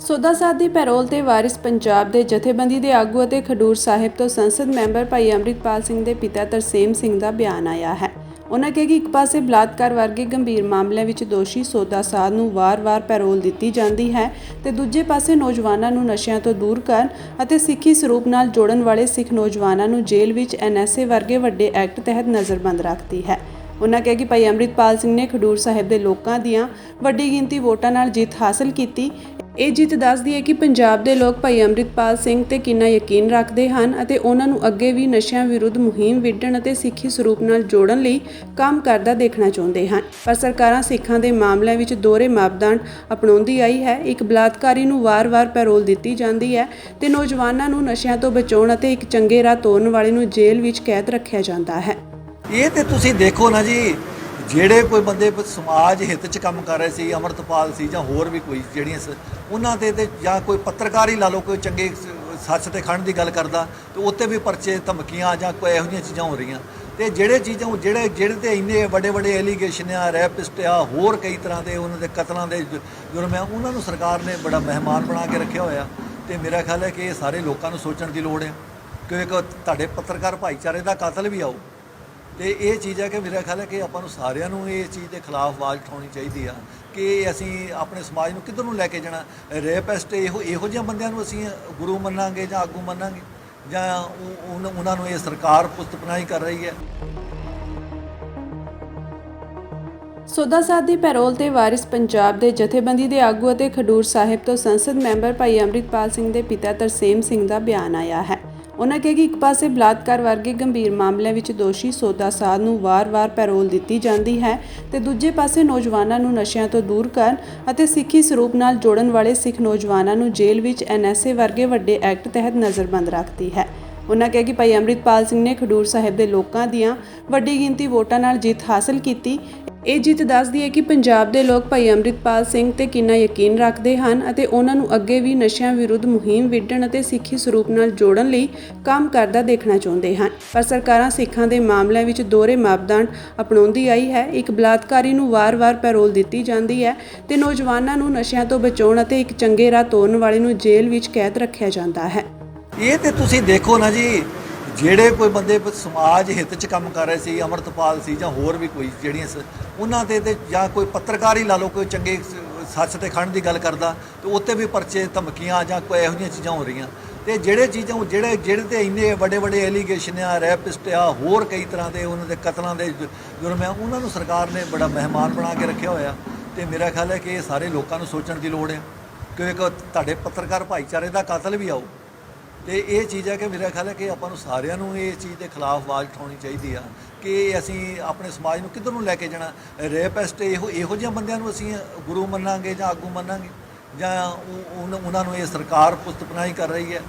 ਸੋਦਾ ਸਾਧ ਦੀ ਪੈਰੋਲ ਤੇ ਵਾਰਿਸ ਪੰਜਾਬ ਦੇ ਜਥੇਬੰਦੀ ਦੇ ਆਗੂ ਅਤੇ ਖਡੂਰ ਸਾਹਿਬ ਤੋਂ ਸੰਸਦ ਮੈਂਬਰ ਭਾਈ ਅੰਮ੍ਰਿਤਪਾਲ ਸਿੰਘ ਦੇ ਪਿਤਾ ਤਰਸੇਮ ਸਿੰਘ ਦਾ ਬਿਆਨ ਆਇਆ ਹੈ। ਉਹਨਾਂ ਕਿਹਾ ਕਿ ਇੱਕ ਪਾਸੇ ਬਲਾਤਕਾਰ ਵਰਗੇ ਗੰਭੀਰ ਮਾਮਲਿਆਂ ਵਿੱਚ ਦੋਸ਼ੀ ਸੋਦਾ ਸਾਧ ਨੂੰ ਵਾਰ-ਵਾਰ ਪੈਰੋਲ ਦਿੱਤੀ ਜਾਂਦੀ ਹੈ ਤੇ ਦੂਜੇ ਪਾਸੇ ਨੌਜਵਾਨਾਂ ਨੂੰ ਨਸ਼ਿਆਂ ਤੋਂ ਦੂਰ ਕਰਨ ਅਤੇ ਸਿੱਖੀ ਸਰੂਪ ਨਾਲ ਜੋੜਨ ਵਾਲੇ ਸਿੱਖ ਨੌਜਵਾਨਾਂ ਨੂੰ ਜੇਲ੍ਹ ਵਿੱਚ ਐਨਐਸਏ ਵਰਗੇ ਵੱਡੇ ਐਕਟ ਤਹਿਤ ਨਜ਼ਰਬੰਦ ਰੱਖਦੀ ਹੈ। ਉਹਨਾਂ ਕਿਹਾ ਕਿ ਭਾਈ ਅੰਮ੍ਰਿਤਪਾਲ ਸਿੰਘ ਨੇ ਖਡੂਰ ਸਾਹਿਬ ਦੇ ਲੋਕਾਂ ਦੀਆਂ ਵੱਡੀ ਗਿਣਤੀ ਵੋਟਾਂ ਨਾਲ ਜਿੱਤ ਹਾਸਲ ਕੀਤੀ। ਇਹ ਜਿੱਤ ਦੱਸਦੀ ਹੈ ਕਿ ਪੰਜਾਬ ਦੇ ਲੋਕ ਭਾਈ ਅੰਮ੍ਰਿਤਪਾਲ ਸਿੰਘ ਤੇ ਕਿੰਨਾ ਯਕੀਨ ਰੱਖਦੇ ਹਨ ਅਤੇ ਉਹਨਾਂ ਨੂੰ ਅੱਗੇ ਵੀ ਨਸ਼ਿਆਂ ਵਿਰੁੱਧ ਮੁਹਿੰਮ ਵਿੱਢਣ ਅਤੇ ਸਿੱਖੀ ਸਰੂਪ ਨਾਲ ਜੋੜਨ ਲਈ ਕੰਮ ਕਰਦਾ ਦੇਖਣਾ ਚਾਹੁੰਦੇ ਹਨ। ਪਰ ਸਰਕਾਰਾਂ ਸਿੱਖਾਂ ਦੇ ਮਾਮਲਿਆਂ ਵਿੱਚ ਦੋਹਰੇ ਮਾਪਦੰਡ ਅਪਣਾਉਂਦੀ ਆਈ ਹੈ। ਇੱਕ ਬਲਾਤਕਾਰੀ ਨੂੰ ਵਾਰ-ਵਾਰ ਪੈਰੋਲ ਦਿੱਤੀ ਜਾਂਦੀ ਹੈ ਤੇ ਨੌਜਵਾਨਾਂ ਨੂੰ ਨਸ਼ਿਆਂ ਤੋਂ ਬਚਾਉਣ ਅਤੇ ਇੱਕ ਚੰਗੇ ਰਾਹ ਤੋਰਨ ਵਾਲੇ ਨੂੰ ਜੇਲ੍ਹ ਵਿੱਚ ਕੈਦ ਰੱਖਿਆ ਜਾਂਦਾ ਹੈ। ਇਹ ਤੇ ਤੁਸੀਂ ਦੇਖੋ ਨਾ ਜੀ ਜਿਹੜੇ ਕੋਈ ਬੰਦੇ ਸਮਾਜ ਹਿੱਤ 'ਚ ਕੰਮ ਕਰ ਰਹੇ ਸੀ, ਅਮਰਤਪਾਲ ਸੀ ਜਾਂ ਹੋਰ ਵੀ ਕੋਈ, ਜਿਹੜੀਆਂ ਸ- ਉਹਨਾਂ ਤੇ ਤੇ ਜਾਂ ਕੋਈ ਪੱਤਰਕਾਰ ਹੀ ਲਾ ਲਓ, ਕੋਈ ਚੰਗੇ ਸੱਚ ਤੇ ਖੰਡ ਦੀ ਗੱਲ ਕਰਦਾ, ਤੇ ਉੱਤੇ ਵੀ ਪਰਚੇ, ਧਮਕੀਆਂ ਜਾਂ ਕੋਈ ਇਹੋ ਜਿਹੀਆਂ ਚੀਜ਼ਾਂ ਹੋ ਰਹੀਆਂ। ਤੇ ਜਿਹੜੇ ਚੀਜ਼ਾਂ ਜਿਹੜੇ ਜਿਹੜੇ ਤੇ ਇੰਨੇ ਵੱਡੇ ਵੱਡੇ ਐਲੀਗੇਸ਼ਨ ਆ ਰੈਪਿਸਟ ਆ, ਹੋਰ ਕਈ ਤਰ੍ਹਾਂ ਦੇ ਉਹਨਾਂ ਦੇ ਕਤਲਾਂ ਦੇ ਜੁਰਮ ਆ, ਉਹਨਾਂ ਨੂੰ ਸਰਕਾਰ ਨੇ ਬੜਾ ਮਹਿਮਾਨ ਬਣਾ ਕੇ ਰੱਖਿਆ ਹੋਇਆ। ਤੇ ਮੇਰਾ ਖਿਆਲ ਹੈ ਕਿ ਇਹ ਸਾਰੇ ਲੋਕਾਂ ਨੂੰ ਸੋਚਣ ਦੀ ਲੋੜ ਹੈ ਕਿ ਇੱਕ ਤੁਹਾਡੇ ਪੱਤਰਕਾਰ ਭਾਈਚਾਰੇ ਦਾ ਕਾਤਲ ਵੀ ਆਓ ਤੇ ਇਹ ਚੀਜ਼ ਹੈ ਕਿ ਮੇਰਾ ਖਿਆਲ ਹੈ ਕਿ ਆਪਾਂ ਨੂੰ ਸਾਰਿਆਂ ਨੂੰ ਇਹ ਚੀਜ਼ ਦੇ ਖਿਲਾਫ ਆਵਾਜ਼ ਉਠਾਉਣੀ ਚਾਹੀਦੀ ਆ ਕਿ ਅਸੀਂ ਆਪਣੇ ਸਮਾਜ ਨੂੰ ਕਿੱਧਰ ਨੂੰ ਲੈ ਕੇ ਜਾਣਾ? ਰੇਪਿਸਟ ਇਹੋ ਇਹੋ ਜਿਹੇ ਬੰਦਿਆਂ ਨੂੰ ਅਸੀਂ ਗੁਰੂ ਮੰਨਾਂਗੇ ਜਾਂ ਆਗੂ ਮੰਨਾਂਗੇ? ਜਾਂ ਉਹਨਾਂ ਨੂੰ ਇਹ ਸਰਕਾਰ ਪੁਸਤਪਨਾਹੀ ਕਰ ਰਹੀ ਹੈ? ਸੋਦਾ ਦੀ ਪੈਰੋਲ ਤੇ ਵਾਰਿਸ ਪੰਜਾਬ ਦੇ ਜਥੇਬੰਦੀ ਦੇ ਆਗੂ ਅਤੇ ਖਡੂਰ ਸਾਹਿਬ ਤੋਂ ਸੰਸਦ ਮੈਂਬਰ ਭਾਈ ਅੰਮ੍ਰਿਤਪਾਲ ਸਿੰਘ ਦੇ ਪਿਤਾ ਤਰਸੇਮ ਸਿੰਘ ਦਾ ਬਿਆਨ ਆਇਆ ਹੈ। ਉਹਨਾਂ ਕਿਹਾ ਕਿ ਇੱਕ ਪਾਸੇ ਬਲਾਤਕਾਰ ਵਰਗੇ ਗੰਭੀਰ ਮਾਮਲਿਆਂ ਵਿੱਚ ਦੋਸ਼ੀ ਸੋਦਾ ਸਾਧ ਨੂੰ ਵਾਰ-ਵਾਰ ਪੈਰੋਲ ਦਿੱਤੀ ਜਾਂਦੀ ਹੈ ਤੇ ਦੂਜੇ ਪਾਸੇ ਨੌਜਵਾਨਾਂ ਨੂੰ ਨਸ਼ਿਆਂ ਤੋਂ ਦੂਰ ਕਰਨ ਅਤੇ ਸਿੱਖੀ ਸਰੂਪ ਨਾਲ ਜੋੜਨ ਵਾਲੇ ਸਿੱਖ ਨੌਜਵਾਨਾਂ ਨੂੰ ਜੇਲ੍ਹ ਵਿੱਚ ਐਨਐਸਏ ਵਰਗੇ ਵੱਡੇ ਐਕਟ ਤਹਿਤ ਨਜ਼ਰਬੰਦ ਰੱਖਦੀ ਹੈ। ਉਹਨਾਂ ਕਿਹਾ ਕਿ ਭਾਈ ਅੰਮ੍ਰਿਤਪਾਲ ਸਿੰਘ ਨੇ ਖਡੂਰ ਸਾਹਿਬ ਦੇ ਲੋਕਾਂ ਦੀਆਂ ਵੱਡੀ ਗਿਣਤੀ ਵੋਟਾਂ ਨਾਲ ਜਿੱਤ ਹਾਸਲ ਕੀਤੀ। ਇਹ ਜਿੱਤ ਦੱਸਦੀ ਹੈ ਕਿ ਪੰਜਾਬ ਦੇ ਲੋਕ ਭਾਈ ਅੰਮ੍ਰਿਤਪਾਲ ਸਿੰਘ ਤੇ ਕਿੰਨਾ ਯਕੀਨ ਰੱਖਦੇ ਹਨ ਅਤੇ ਉਹਨਾਂ ਨੂੰ ਅੱਗੇ ਵੀ ਨਸ਼ਿਆਂ ਵਿਰੁੱਧ ਮੁਹਿੰਮ ਵਿੱਢਣ ਅਤੇ ਸਿੱਖੀ ਸਰੂਪ ਨਾਲ ਜੋੜਨ ਲਈ ਕੰਮ ਕਰਦਾ ਦੇਖਣਾ ਚਾਹੁੰਦੇ ਹਨ। ਪਰ ਸਰਕਾਰਾਂ ਸਿੱਖਾਂ ਦੇ ਮਾਮਲਿਆਂ ਵਿੱਚ ਦੋਹਰੇ ਮਾਪਦੰਡ ਅਪਣਾਉਂਦੀ ਆਈ ਹੈ। ਇੱਕ ਬਲਾਤਕਾਰੀ ਨੂੰ ਵਾਰ-ਵਾਰ ਪੈਰੋਲ ਦਿੱਤੀ ਜਾਂਦੀ ਹੈ ਤੇ ਨੌਜਵਾਨਾਂ ਨੂੰ ਨਸ਼ਿਆਂ ਤੋਂ ਬਚਾਉਣ ਅਤੇ ਇੱਕ ਚੰਗੇ ਰਾਹ ਤੋਰਨ ਵਾਲੇ ਨੂੰ ਜੇਲ੍ਹ ਵਿੱਚ ਕੈਦ ਰੱਖਿਆ ਜਾਂਦਾ ਹੈ। ਇਹ ਤੇ ਤੁਸੀਂ ਦੇਖੋ ਨਾ ਜੀ, ਜਿਹੜੇ ਕੋਈ ਬੰਦੇ ਸਮਾਜ ਹਿੱਤ 'ਚ ਕੰਮ ਕਰ ਰਹੇ ਸੀ, ਅਮਰਤਪਾਲ ਸੀ ਜਾਂ ਹੋਰ ਵੀ ਕੋਈ ਜਿਹੜੀਆਂ ਸ- ਉਹਨਾਂ ਤੇ ਤੇ ਜਾਂ ਕੋਈ ਪੱਤਰਕਾਰ ਹੀ ਲਾ ਲਓ, ਕੋਈ ਚੰਗੇ ਸੱਚ ਤੇ ਖੰਡ ਦੀ ਗੱਲ ਕਰਦਾ, ਤੇ ਉੱਤੇ ਵੀ ਪਰਚੇ ਧਮਕੀਆਂ ਜਾਂ ਕੋਈ ਇਹੋ ਜਿਹੀਆਂ ਚੀਜ਼ਾਂ ਹੋ ਰਹੀਆਂ। ਤੇ ਜਿਹੜੇ ਚੀਜ਼ਾਂ ਜਿਹੜੇ ਜਿਹੜੇ ਤੇ ਇੰਨੇ ਵੱਡੇ ਵੱਡੇ ਐਲੀਗੇਸ਼ਨ ਆ ਰੈਪਿਸਟ ਆ, ਹੋਰ ਕਈ ਤਰ੍ਹਾਂ ਦੇ ਉਹਨਾਂ ਦੇ ਕਤਲਾਂ ਦੇ ਜੁਰਮ ਆ, ਉਹਨਾਂ ਨੂੰ ਸਰਕਾਰ ਨੇ ਬੜਾ ਮਹਿਮਾਨ ਬਣਾ ਕੇ ਰੱਖਿਆ ਹੋਇਆ। ਤੇ ਮੇਰਾ ਖਿਆਲ ਹੈ ਕਿ ਇਹ ਸਾਰੇ ਲੋਕਾਂ ਨੂੰ ਸੋਚਣ ਦੀ ਲੋੜ ਹੈ ਕਿ ਇੱਕ ਤੁਹਾਡੇ ਪੱਤਰਕਾਰ ਭਾਈਚਾਰੇ ਦਾ ਕਾਤਲ ਵੀ ਆਓ ਤੇ ਇਹ ਚੀਜ਼ ਹੈ ਕਿ ਮੇਰਾ ਖਿਆਲ ਹੈ ਕਿ ਆਪਾਂ ਨੂੰ ਸਾਰਿਆਂ ਨੂੰ ਇਹ ਚੀਜ਼ ਦੇ ਖਿਲਾਫ ਆਵਾਜ਼ ਉਠਾਉਣੀ ਚਾਹੀਦੀ ਆ ਕਿ ਅਸੀਂ ਆਪਣੇ ਸਮਾਜ ਨੂੰ ਕਿੱਧਰ ਨੂੰ ਲੈ ਕੇ ਜਾਣਾ। ਰੇਪਿਸਟ ਇਹੋ ਇਹੋ ਜਿਹੇ ਬੰਦਿਆਂ ਨੂੰ ਅਸੀਂ ਗੁਰੂ ਮੰਨਾਂਗੇ ਜਾਂ ਆਗੂ ਮੰਨਾਂਗੇ ਜਾਂ ਉਹਨਾਂ ਉਹਨਾਂ ਨੂੰ ਇਹ ਸਰਕਾਰ ਪੁਸਤਪਨਾਹੀ ਕਰ ਰਹੀ ਹੈ।